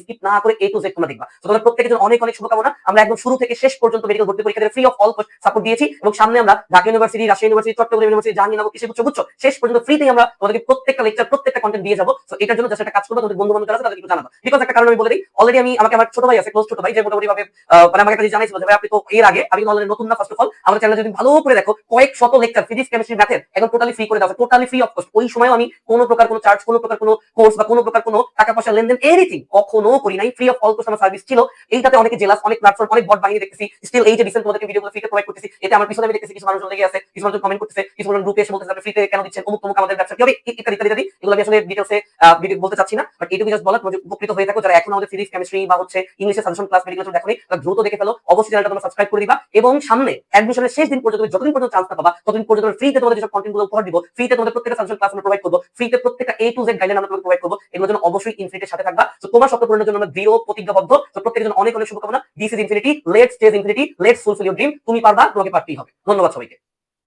Skip না করে এ to Z তোমরা দেখবা। তো তোমাদের প্রত্যেকের জন্য অনেক অনেক শুভকামনা। আমরা একদম শুরু থেকে শেষ পর্যন্ত মেডিকেল ভর্তি পরীক্ষা ফ্রি অফ অল সাপোর্ট দিয়েছি এবং সামনে আমরা Dhaka university Rajshahi university Chattogram university Jahangirnagar কৃষি গুচ্ছ শেষ পর্যন্ত ফ্রিতেই আমরা তোমাদেরকে প্রত্যেকটা লেকচার প্রত্যেকটা কন্টেন্ট দিয়ে যাব। তো এটার জন্য জাস্ট একটা কাজ করব, তোমাদের বন্ধু বান্ধব আছে, তাদেরকে জানাব। বিকজ একটা কারণ আমি বলে দিই অলরেডি আমি, আমাকে আমার ছোট ভাই আছে ক্লোজ ছোট ভাই, যে মোটামুটি ভাবে মানে আমাকে জিনিস জানাইছিল যে আপনি তো এর আগে আমি অলরেডি নতুন না ফার্স্ট অফ অল আমাদের চ্যানেল যদি ভালো করে দেখো, কয়েক শত লেকচার ফিজিক্স কেমিস্ট্রি ম্যাথের এখন টোটালি ফ্রি করে দেওয়া টোটালি ফ্রি অফ কস্ট ওই সময় আমি কোনো প্রকার কোনো চার্জ কোনো প্রকার কোনো কোর্স বা কোনো প্রকার কোনো টাকা পয়সা লেনদেন এনিথিং কখনো করি নাই ফ্রি অফ অল কোর্স আমার সার্ভিস ছিল। এইটাতে অনেকে জেলাস অনেক প্ল্যাটফর্ম অনেক বট বাহিনী দেখতেছি। স্টিল এই যে রিসেন্ট তোমাদেরকে ভিডিওগুলো ফ্রিতে প্রোভাইড করতেছি, এতে আমার পিছনে আমি দেখতেছি কিছু মানুষ লেগে আছে, কিছু মানুষ কমেন্ট করতেছে, কিছু মানুষ গ্রুপে এসে বলতেছে ফ্রিতে কেন দিচ্ছেন? অমুক তমুক আমাদের ব্যবসা কি হবে? ইত্যাদি ইত্যাদি ইত্যাদি। এগুলো আমি আসলে ডিটেলসে ভিডিও বলতে চাচ্ছি না। বাট এইটুকু জাস্ট বলা উপকৃত হয়ে থাকো, যারা এখন আমাদের ফিজিক্স কেমিস্ট্রি বা হচ্ছে ইংলিশের সাজেশন ক্লাস মেডিকেল দেখো তারা দ্রুত দেখে ফেলো। অবশ্যই চ্যানেলটা তোমরা সাবস্ক্রাইব করে দিবা। এবং সামনে অ্যাডমিশনের শেষ দিন পর্যন্ত যতদিন পর্যন্ত চান্স পাবা, ততদিন পর্যন্ত ফ্রিতে তোমাদের যেসব কন্টেন্টগুলো উপহার দিব ফ্রিতে তোমাদের প্রত্যেকটা সাজেশন ক্লাস আমরা প্রোভাইড করব। ফ্রিতে প্রত্যেকটা এ টু জেড গাইডলাইন আমরা তোমাকে প্রোভাইড করব। এগুলোর জন্য অবশ্যই ইনফিনিটির সাথে থাকবা। তো তোমার স্বপ্ন পূরণের জন্য আমরা দৃঢ় প্রতিজ্ঞাবদ্ধ। তো প্রত্যেকের জন্য অনেক অনেক শুভকামনা। This is infinity let's stage infinity let's fulfil your dream তুমি পারবা, তোমাকে পারতেই হবে। ধন্যবাদ সবাইকে।